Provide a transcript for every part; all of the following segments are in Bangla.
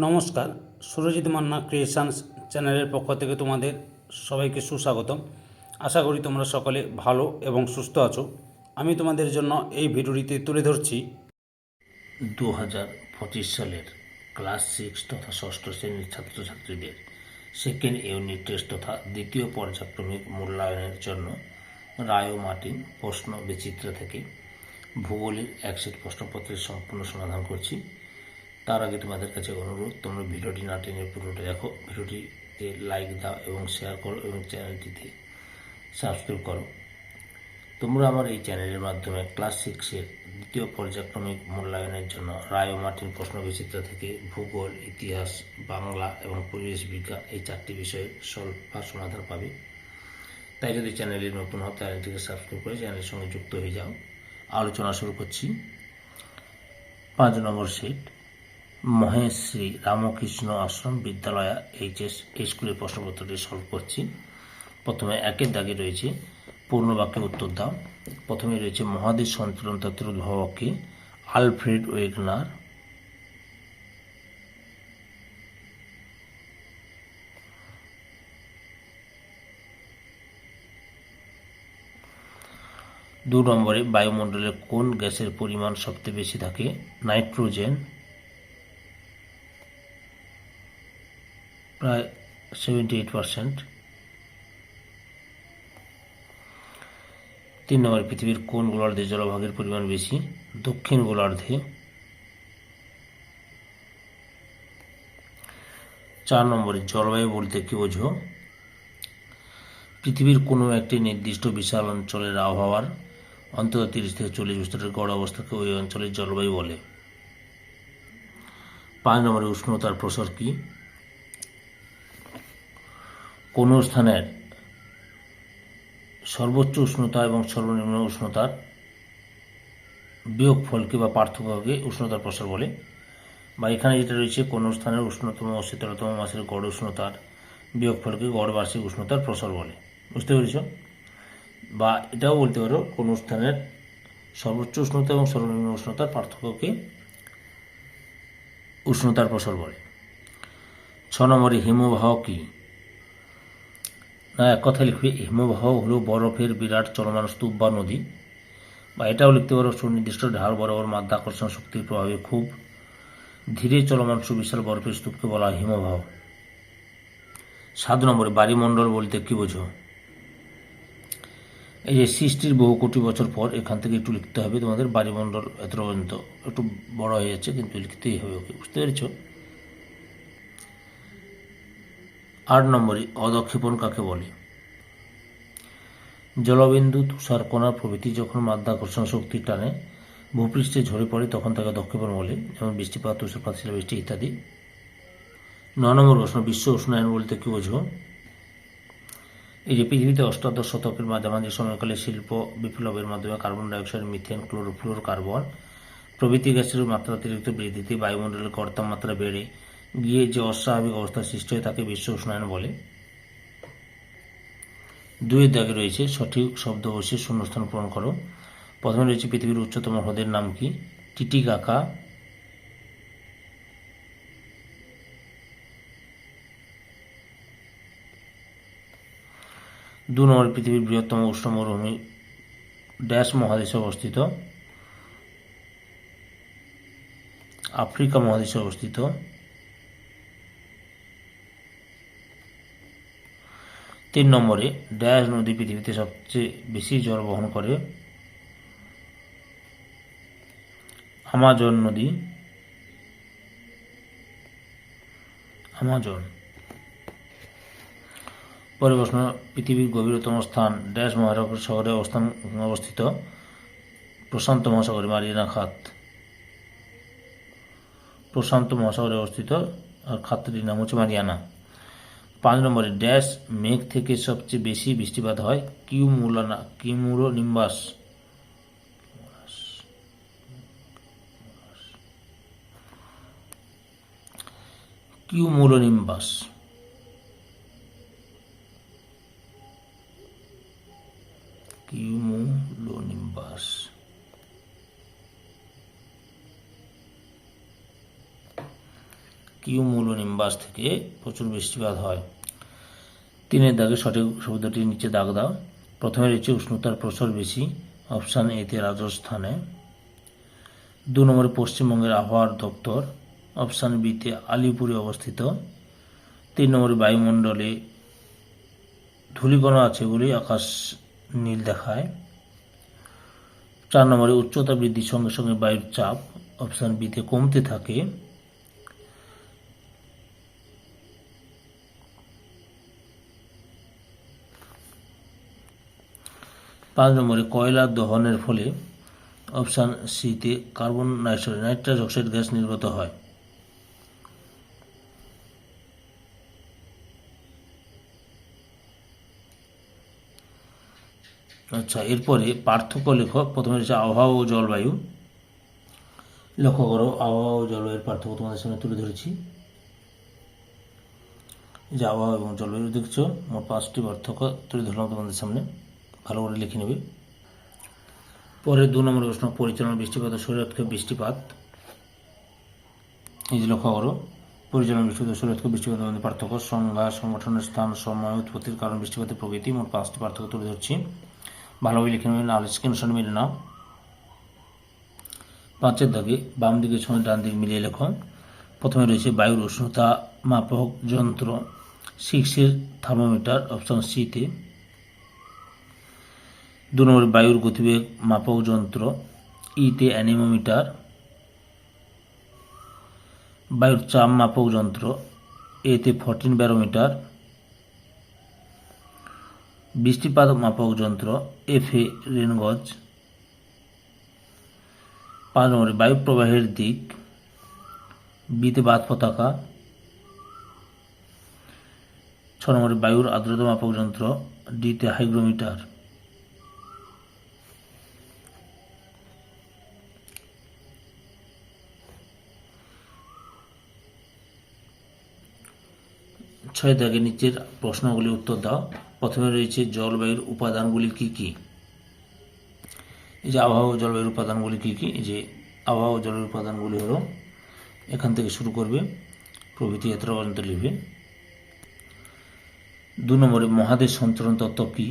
নমস্কার, সুরজিৎ মান্না ক্রিয়েশনস চ্যানেলের পক্ষ থেকে তোমাদের সবাইকে সুস্বাগতম। আশা করি তোমরা সকলে ভালো এবং সুস্থ আছো। আমি তোমাদের জন্য এই ভিডিওটিতে তুলে ধরছি দু হাজার পঁচিশ সালের ক্লাস সিক্স তথা ষষ্ঠ শ্রেণির ছাত্রছাত্রীদের সেকেন্ড ইউনিট টেস্ট তথা দ্বিতীয় পর্যায়ক্রমিক মূল্যায়নের জন্য রায় মার্টিন প্রশ্ন বিচিত্র থেকে ভূগোলের এক প্রশ্নপত্রের সম্পূর্ণ সমাধান করছি। তার আগে তোমাদের কাছে অনুরোধ, তোমরা ভিডিওটি না টেনে পুরোটা দেখো। ভিডিওটিতে লাইক দাও এবং শেয়ার করো এবং চ্যানেলটিতে সাবস্ক্রাইব করো। তোমরা আমার এই চ্যানেলের মাধ্যমে ক্লাস সিক্সের দ্বিতীয় পর্যায়ক্রমিক মূল্যায়নের জন্য রায় মার্টিন প্রশ্ন বিচিত্র থেকে ভূগোল, ইতিহাস, বাংলা এবং পরিবেশ বিজ্ঞান এই চারটি বিষয়ে সলভ সমাধান পাবে। তাই যদি চ্যানেলে নতুন হও চ্যানেলটিকে সাবস্ক্রাইব করে চ্যানেলের সঙ্গে যুক্ত হয়ে যাও। আলোচনা শুরু করছি। পাঁচ নম্বর সেট মহেশ শ্রী রামকৃষ্ণ আশ্রম বিদ্যালয়া এইচএস এই স্কুলের প্রশ্নপত্রটি সলভ করছি। প্রথমে একের দাগে রয়েছে পূর্ণ বাক্যে উত্তর দাও। প্রথমে রয়েছে মহাদেশ সন্তুলন তত্ত্বের উদ্ভাবককে আলফ্রেড ওয়েগনার। দু নম্বরে বায়ুমণ্ডলে কোন গ্যাসের পরিমাণ সবচেয়ে বেশি থাকে? নাইট্রোজেন প্রায় সেভেন্টি এইট পার্সেন্ট তিন নম্বর, পৃথিবীর কোন গোলার্ধে জলভাগের পরিমাণ বেশি? দক্ষিণ গোলার্ধে। চার নম্বরে, জলবায়ু বলতে কি বোঝো? পৃথিবীর কোনো একটি নির্দিষ্ট বিশাল অঞ্চলের আবহাওয়ার অন্তত তিরিশ থেকে চল্লিশ বছরের গড় অবস্থাকে ওই অঞ্চলের জলবায়ু বলে। পাঁচ নম্বরে, উষ্ণতার প্রসার কি? কোনো স্থানের সর্বোচ্চ উষ্ণতা এবং সর্বনিম্ন উষ্ণতার বিয়োগফলকে বা পার্থক্যকে উষ্ণতার প্রসার বলে। বা এখানে যেটা রয়েছে, কোনো স্থানের উষ্ণতম ও শীতলতম, মাসের গড় উষ্ণতার বিয়োগফলকে গড় বার্ষিক উষ্ণতার প্রসার বলে। বুঝতে পেরেছ? বা এটাও বলতে পারো, কোনো স্থানের সর্বোচ্চ উষ্ণতা এবং সর্বনিম্ন উষ্ণতার পার্থক্যকে উষ্ণতার প্রসার বলে। ছ নম্বরে হিমবাহ কী? এক কথায় লিখবে হিমবাহ হলো বরফের বিরাট, চলমান, স্তূপ বা নদী। বা এটাও লিখতে পারো, সুনির্দিষ্ট ঢাল বরাবর মাধ্যাকর্ষণ শক্তির প্রভাবে খুব ধীরে চলমান সুবিশাল বরফের স্তূপকে বলা হয় হিমবাহ সাত নম্বরে বায়ুমণ্ডল বলতে কি বোঝো? এই যে সৃষ্টির বহু কোটি বছর পর এখান থেকে একটু লিখতে হবে, তোমাদের বায়ুমণ্ডল এত পর্যন্ত একটু বড় হয়ে যাচ্ছে, কিন্তু লিখতেই হবে, ওকে, বুঝতে পেরেছ? আট নম্বরে অদক্ষেপণ কাকে বলে? জলবিন্দু তুষারকণা প্রভৃতি যখন মাধ্যাকর্ষণ শক্তি টানে, ভূপৃষ্ঠে ঝরে পড়ে, তখন তাকে দক্ষেপণ বলে, যেমন বৃষ্টিপাত, তুষারপাত, শিলাবৃষ্টি ইত্যাদি। ন নম্বর প্রশ্ন, বিশ্ব উষ্ণায়ন বলতে কি বোঝো? এই যে পৃথিবীতে অষ্টাদশ শতকের মাঝামাঝি সময়কালে শিল্প বিপ্লবের মাধ্যমে carbon dioxide, methane, chlorofluorocarbon প্রভৃতি গ্যাসের মাত্রা অতিরিক্ত বৃদ্ধিতে বায়ুমণ্ডলের গড় তাপমাত্রা বেড়ে গিয়ে যে অস্বাভাবিক অবস্থা সৃষ্টি হয় তাকে বিশ্ব উষ্ণায়ন বলে। দুয়ের দাগে রয়েছে, সঠিক শব্দ বসে শূন্যস্থান পূরণ করো। প্রথমে রয়েছে পৃথিবীর উচ্চতম হ্রদের নাম কি? টিটিকাকা দু নম্বর, পৃথিবীর বৃহত্তম উষ্ণ মরুভূমি ড্যাশ মহাদেশে অবস্থিত। আফ্রিকা মহাদেশে অবস্থিত। তিন নম্বরে ড্যাশ নদী পৃথিবীতে সবচেয়ে বেশি জল বহন করে আমাজন নদী। আমাজন। পরে প্রশ্ন, পৃথিবীর গভীরতম স্থান ড্যাশ মহাসাগর শহরে অবস্থান, অবস্থিত। প্রশান্ত মহাসাগরে মারিয়ানা খাত। প্রশান্ত মহাসাগরে অবস্থিত আর খাতটির নাম হচ্ছে মারিয়ানা। পাঁচ নম্বরে ড্যাশ মেঘ থেকে সবচেয়ে বেশি বৃষ্টিপাত হয় কিউমুলানা কিমুরো nimbus cumulonimbus cumulonimbus থেকে প্রচুর বৃষ্টিপাত হয়। তিনের দাগে সঠিক শব্দটির নিচে দাগ দাও। প্রথমে রয়েছে উষ্ণতার প্রসার বেশি, অপশান এতে রাজস্থানে। দু নম্বরে পশ্চিমবঙ্গের আবহাওয়ার দপ্তর, অপশান বিতে আলিপুরে অবস্থিত। তিন নম্বরে বায়ুমণ্ডলে ধূলিকণা আছে বলে আকাশ নীল দেখায়। চার নম্বরে উচ্চতা বৃদ্ধির সঙ্গে সঙ্গে বায়ুর চাপ, অপশান বিতে কমতে থাকে। পাঁচ নম্বরে কয়লা দহনের ফলে অপশান সিতে কার্বন নাইট্রাস অক্সাইড গ্যাস নির্গত হয়। আচ্ছা এরপরে পার্থক্য লেখক প্রথমে হচ্ছে আবহাওয়া ও জলবায়ু। লক্ষ্য করো, আবহাওয়া ও জলবায়ুর পার্থক্য তোমাদের সামনে তুলে ধরেছি। যে আবহাওয়া এবং জলবায়ু দেখছ, মোট পাঁচটি পার্থক্য তুলে ধরলাম তোমাদের সামনে। ভালো করে লিখে নেবে। পরে দু নম্বর প্রশ্ন পরিচালনা বৃষ্টিপাত ও শরীরক্ষে বৃষ্টিপাত। এই যে লক্ষ্য করো পরিচালনা বৃষ্টিপাত ও শরীরক্ষে বৃষ্টিপাতের মধ্যে পার্থক্য। সংজ্ঞা, সংগঠনের স্থান, সময়, উৎপত্তির কারণ, বৃষ্টিপাতের প্রকৃতি, মোট পাঁচটি পার্থক্য তুলে ধরছি। ভালোভাবে লিখে নেবে, নাহলে স্ক্রিনশট মিলে নাও। পাঁচের দাগে বাম দিকে সঙ্গে ডান দিকে মিলিয়ে লেখো। প্রথমে রয়েছে বায়ুর উষ্ণতা মাপক যন্ত্র সিক্সের থার্মোমিটার অপশন সিতে দু নম্বর বায়ুর গতিবেগ মাপক যন্ত্র, ইতে অ্যানিমোমিটার, বায়ুর চাপ মাপক যন্ত্র, এতে ফর্টিন ব্যারোমিটার, বৃষ্টিপাত মাপক যন্ত্র এফে রেনগজ পাঁচ নম্বরে বায়ু প্রবাহের দিক, বিতে বাদ পতাকা ছ নম্বরে বায়ুর আর্দ্রতা মাপক যন্ত্র, ডিতে হাইগ্রোমিটার। ছয় দাগে নিচের প্রশ্নগুলি উত্তর দাও। প্রথমে রয়েছে জলবায়ুর উপাদানগুলি কি কি? এই যে আবহাওয়া জলবায়ুর উপাদানগুলি কি কি? এই যে আবহাওয়া জলবায়ুর উপাদানগুলি হলো, এখান থেকে শুরু করবে, প্রভৃতি এতটা পর্যন্ত লিখবে। দু নম্বরে মহাদেশ সঞ্চালন তত্ত্ব কি?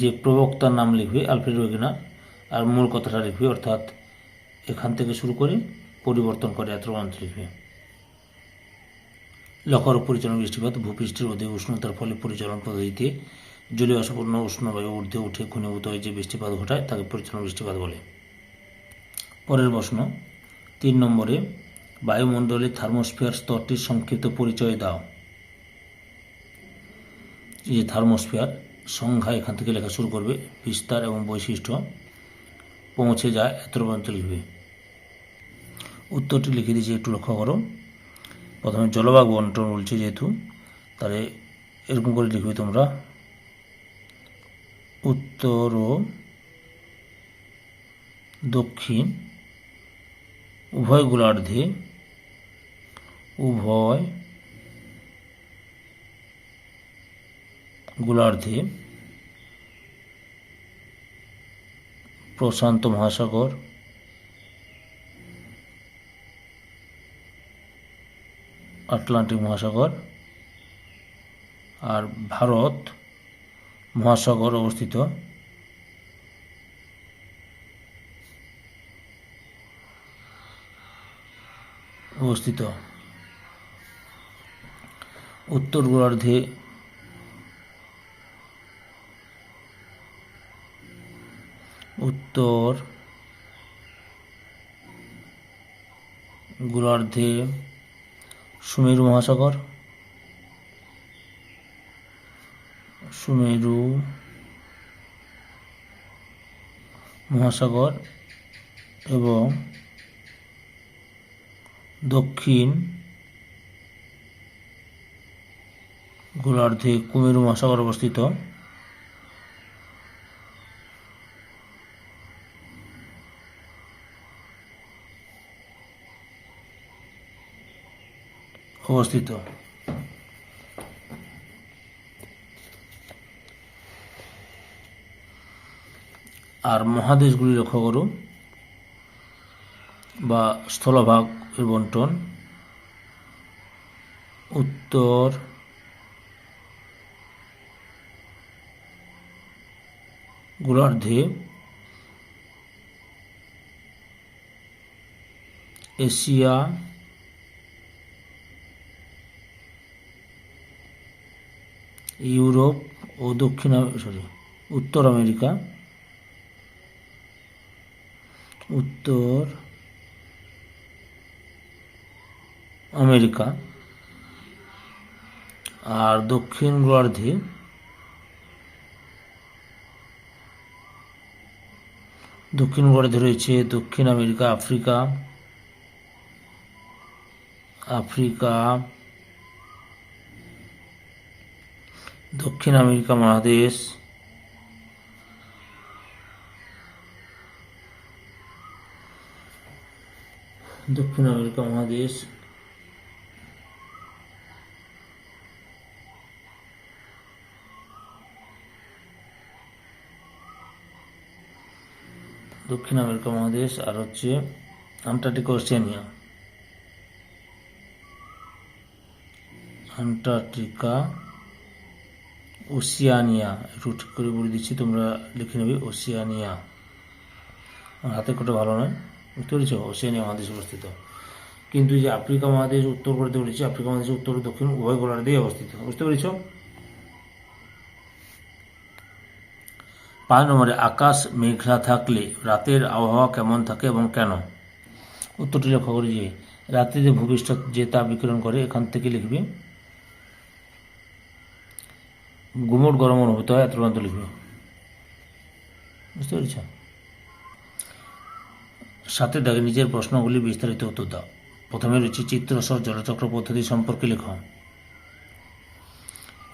যে প্রবক্তার নাম লিখবে, আলফ্রেড ওয়েগনার, আর মূল কথাটা লিখবে, অর্থাৎ এখান থেকে শুরু করে পরিবর্তন করে এত লিখবে। লক্ষর পরিচালন বৃষ্টিপাত ভূপৃষ্ঠের অধিক উষ্ণতার ফলে পরিচালন পদ্ধতিতে জলীয় অসম্পূর্ণ উষ্ণবায়ু ঊর্ধ্বে উঠে ঘনীভূত হয়ে যে বৃষ্টিপাত ঘটায় তাকে পরিচালন বৃষ্টিপাত বলে। পরের প্রশ্ন, তিন নম্বরে বায়ুমণ্ডলের থার্মোস্ফিয়ার স্তরটির সংক্ষিপ্ত পরিচয় দাও। যে থার্মোস্ফিয়ার, সংখ্যা এখান থেকে লেখা শুরু করবে, বিস্তার এবং বৈশিষ্ট্য পৌঁছে যায় এত পর্যন্ত লিখবে উত্তরটি লিখে দিয়েছি, একটু লক্ষ্য করো। প্রথমে জলবায়ু বন্টন বলছে যেহেতু, তাহলে এরকম করে লিখবে তোমরা। উত্তর ও দক্ষিণ উভয় গোলার্ধে উভয় গোলার্ধে প্রশান্ত মহাসাগর আটলান্টিক মহাসাগর আর ভারত মহাসাগর অবস্থিত। অবস্থিত। উত্তর গোলার্ধে উত্তর গোলার্ধে সুমেরু মহাসাগর। সুমেরু মহাসাগর এবং দক্ষিণ গোলার্ধে কুমেরু মহাসাগর অবস্থিত। অবস্থিত আর মহাদেশগুলি লক্ষ্য করো বা স্থলভাগ বন্টন উত্তর গোলার্ধে এশিয়া ইউরোপ ও দক্ষিণ সরি উত্তর আমেরিকা। উত্তর আমেরিকা। আর দক্ষিণ গোলার্ধে দক্ষিণ গোলার্ধে রয়েছে দক্ষিণ আমেরিকা, আফ্রিকা। আফ্রিকা দক্ষিণ আমেরিকা মহাদেশ। দক্ষিণ আমেরিকা মহাদেশ। দক্ষিণ আমেরিকা মহাদেশ আর হচ্ছে আন্টার্কটিকা ওশেনিয়া আন্টার্কটিকা ওসিয়ানিয়া, একটু ঠিক করে বলে দিচ্ছি, তোমরা লিখে নেবে, ওসিয়ানিয়া। হাতে কোটা ভালো নয়, বুঝতে পেরেছ? ওসিয়ানিয়া মহাদেশে অবস্থিত। কিন্তু যে আফ্রিকা মহাদেশ, উত্তর করতে বলেছি, আফ্রিকা মহাদেশ, উত্তর, দক্ষিণ, উভয় গোলার্ধেই অবস্থিত। বুঝতে পেরেছ? পাঁচ নম্বরে, আকাশ মেঘলা থাকলে রাতের আবহাওয়া কেমন থাকে এবং কেন? উত্তরটি লক্ষ্য করি যে, রাত্রিতে ভূপৃষ্ঠ যে তাপ বিকিরণ করে, এখান থেকে লিখবে গুমট গরম অনুভূত হয় লিখবে বুঝতে পেরেছ? সাথে দাগে নিজের প্রশ্নগুলি বিস্তারিত উত্তর দাও। প্রথমে রয়েছে চিত্রস্বর জলচক্র পদ্ধতি সম্পর্কে লেখ।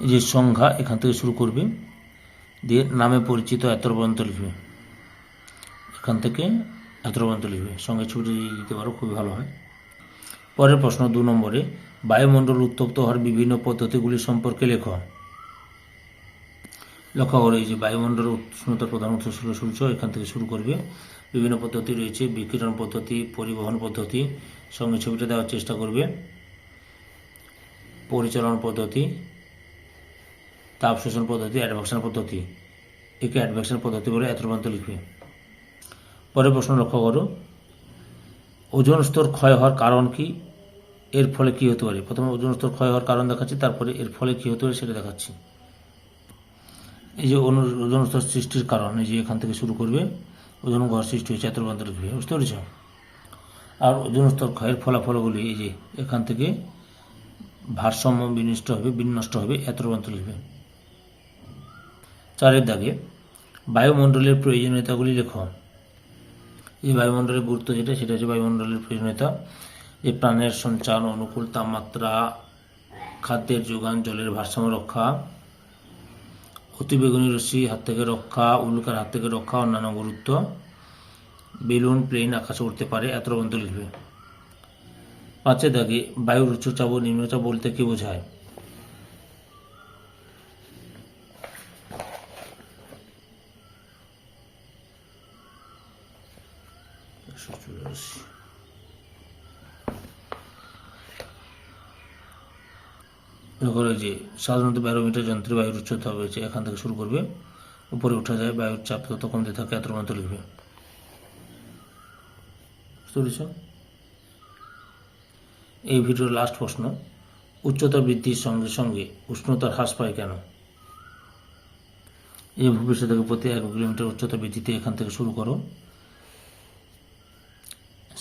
এই যে সংজ্ঞা এখান থেকে শুরু করবে। দিয়ে নামে পরিচিত এত পর্যন্ত লিখবে। এখান থেকে এত পর্যন্ত লিখবে। সঙ্গে ছুটি দিতে পারো, খুবই ভালো হয়। পরের প্রশ্ন দু নম্বরে, বায়ুমণ্ডল উত্তপ্ত হওয়ার বিভিন্ন পদ্ধতিগুলি সম্পর্কে লেখ। লক্ষ্য করো, এই যে বায়ুমণ্ডল উষ্ণতার প্রধান উৎস ছিল সূর্য, এখান থেকে শুরু করবে। বিভিন্ন পদ্ধতি রয়েছে, বিকিরণ পদ্ধতি, পরিবহন পদ্ধতি, সঙ্গে ছবিটা দেওয়ার চেষ্টা করবে। পরিচালন পদ্ধতি, তাপ শোষণ পদ্ধতি, অ্যাডভাকশন পদ্ধতি। একে অ্যাডভাকশন পদ্ধতি বলে এত পর্যন্ত লিখবে। পরের প্রশ্ন লক্ষ্য করো। ওজন স্তর ক্ষয় হওয়ার কারণ কি? এর ফলে কি হতে পারে? প্রথমে ওজন স্তর ক্ষয় হওয়ার কারণ দেখাচ্ছি, তারপরে এর ফলে কি হতে পারে সেটা দেখাচ্ছি। এই যে ওজন স্তর সৃষ্টির কারণ, এই যে এখান থেকে শুরু করবে, ওজন ঘর সৃষ্টি হয়েছে এত লিখবে বুঝতে পেরেছ? আর ওজন স্তর ক্ষয়ের ফলাফলগুলি, এই যে এখান থেকে ভারসাম্য বিনষ্ট হবে বিনষ্ট হবে এত লিখবে চারের দাগে, বায়ুমণ্ডলের প্রয়োজনীয়তাগুলি লেখ। এই বায়ুমণ্ডলের গুরুত্ব যেটা, সেটা হচ্ছে বায়ুমণ্ডলের প্রয়োজনীয়তা। যে প্রাণের সঞ্চালন অনুকূল তাপমাত্রা, খাদ্যের যোগান, জলের ভারসাম্য রক্ষা অতিবেগুনি রশ্মি হাত থেকে রক্ষা উল্কার হাত থেকে রক্ষা, অন্যান্য গুরুত্ব। বেলুন, প্লেন আকাশে উঠতে পারে, এত পর্যন্ত লিখবে। পাঁচে দাগে, বায়ুর উচ্চচাপ ও নিম্নচাপ বলতে কি বোঝায়? রয়েছে যে সাধারণত ব্যারোমিটার যন্ত্রে বায়ুর উচ্চতা রয়েছে এখান থেকে শুরু করবে। উপরে উঠা যায়, বায়ুর চাপ তত কমতে থাকে, এত পর্যন্ত লিখবে। এই ভিডিওর লাস্ট প্রশ্ন, উচ্চতা বৃদ্ধির সঙ্গে সঙ্গে উষ্ণতার হ্রাস পায় কেন? এই ভবিষ্যৎ থেকে প্রতি এক কিলোমিটার উচ্চতা বৃদ্ধিতে এখান থেকে শুরু করো।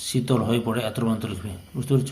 শীতল হয়ে পড়ে, এত পর্যন্ত লিখবে। বুঝতে পেরেছ?